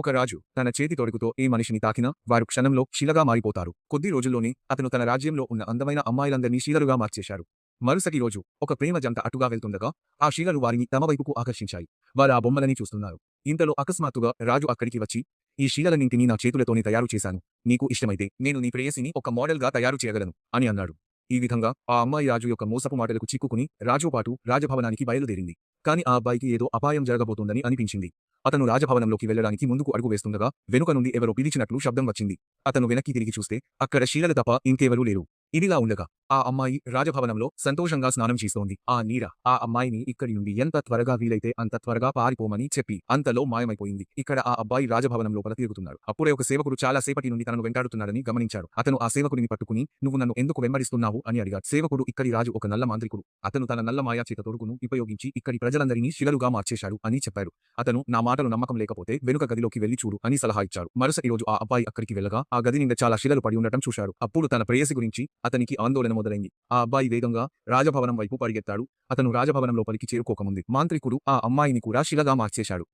ఒక రాజు తన చేతి తొడుగుతో ఏ మనిషిని తాకినా వారు క్షణంలో శిలగా మారిపోతారు. కొద్ది రోజుల్లోనే అతను తన రాజ్యంలో ఉన్న అందమైన అమ్మాయిలందరినీ శీలరుగా మార్చేశారు. మరుసటి రోజు ఒక ప్రేమ జంట అటుగా వెళ్తుండగా ఆ శీలలు వారిని తమ వైపుకు ఆకర్షించాయి. వారు ఆ బొమ్మలని చూస్తున్నారు. ఇంతలో అకస్మాత్తుగా రాజు అక్కడికి వచ్చి ఈ శీలలన్నింటినీ నా చేతులతోనే తయారు చేశాను. నీకు ఇష్టమైతే నేను నీ ప్రేయసిని ఒక మోడల్గా తయారు చేయగలను అని అన్నాడు. ఈ విధంగా ఆ అమ్మాయి రాజు యొక్క మోసపు మాటలకు చిక్కుకుని రాజుపాటు రాజభవనానికి బయలుదేరింది. కాని ఆ అబ్బాయికి ఏదో అపాయం జరగబోతోందని అనిపించింది. అతను రాజభవనంలోకి వెళ్ళడానికి ముందుకు అడుగు వేస్తుండగా వెనుక నుండి ఎవరో పిలిచినట్లు శబ్దం వచ్చింది. అతను వెనక్కి తిరిగి చూస్తే అక్కడ శీలలు తప్ప ఇంకెవరూ లేరు. ఇదిలా ఉండగా ఆ అమ్మాయి రాజభవనంలో సంతోషంగా స్నానం చేస్తోంది. ఆ నీర ఆ అమ్మాయిని ఇక్కడి నుండి ఎంత త్వరగా వీలైతే అంత త్వరగా పారిపోమని చెప్పి అంతలో మాయమైపోయింది. ఇక్కడ ఆ అబ్బాయి రాజభవనం లోపల తిరుగుతున్నాడు అప్పుడే ఒక సేవకుడు చాలా సేపటి నుండి తనను వెంటాడుతున్నాడని గమనించాడు. అతను ఆ సేవకుడిని పట్టుకుని నువ్వు నన్ను ఎందుకు వెంబడిస్తున్నావు? అని అడిగాడు. సేవకుడు ఇక్కడి రాజు ఒక నల్ల మాంత్రికుడు. అతను తన నల్ల మాయా చేత తొడుగును ఉపయోగించి ఇక్కడి ప్రజలందరినీ శిలలుగా మార్చేశాడు అని చెప్పాడు. అతను నా మాటలు నమ్మకం లేకపోతే వెనుక గదిలోకి వెళ్ళి చూడు అని సలహా ఇచ్చాడు. మరుసటి రోజు ఆ అబ్బాయి అక్కడికి వెళ్ళగా ఆ గది నిండా చాలా శిలలు పడి ఉండటం చూశాడు. అప్పుడు తన ప్రేయసి గురించి అతనికి ఆందోళన మొదలైంది. ఆ అబ్బాయి వేగంగా రాజభవనం వైపు పరిగెత్తాడు. అతను రాజభవనం లోపలికి చేరుకోకముంది మాంత్రికుడు ఆ అమ్మాయిని కూడా శిలగా మార్చేశాడు.